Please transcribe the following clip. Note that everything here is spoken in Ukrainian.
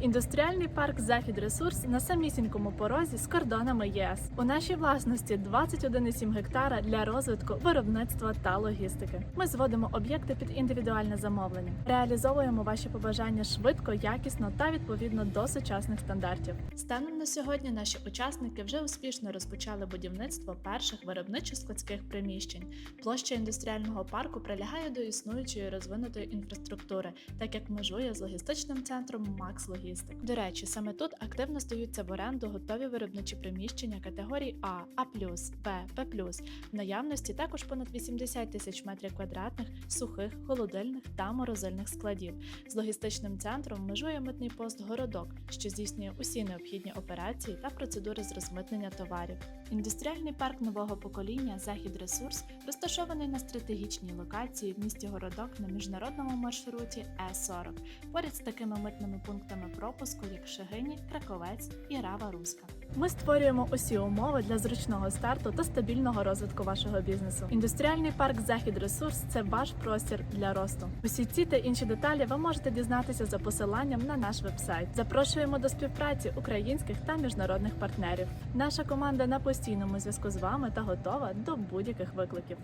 Індустріальний парк Захід Ресурс на самісінькому порозі з кордонами ЄС. У нашій власності 21,7 гектара для розвитку виробництва та логістики. Ми зводимо об'єкти під індивідуальне замовлення, реалізовуємо ваші побажання швидко, якісно та відповідно до сучасних стандартів. Станом на сьогодні наші учасники вже успішно розпочали будівництво перших виробничо-складських приміщень. Площа індустріального парку прилягає до існуючої розвинутої інфраструктури, так як межує з логістичним центром Макс Логістик. До речі, саме тут активно здаються в оренду готові виробничі приміщення категорій А, А+, Б, Б+. В наявності також понад 80 тисяч метрів квадратних сухих, холодильних та морозильних складів. З логістичним центром межує митний пост Городок, що здійснює усі необхідні операції та процедури з розмитнення товарів. Індустріальний парк нового покоління Захід Ресурс розташований на стратегічній локації в місті Городок на міжнародному маршруті Е40, поряд з такими митними пунктами пропуску, як Шегині, Краковець і Рава Руська. Ми створюємо усі умови для зручного старту та стабільного розвитку вашого бізнесу. Індустріальний парк Захід Ресурс це ваш простір для росту. Усі ці та інші деталі ви можете дізнатися за посиланням на наш вебсайт. Запрошуємо до співпраці українських та міжнародних партнерів. Наша команда на постійному зв'язку з вами та готова до будь-яких викликів.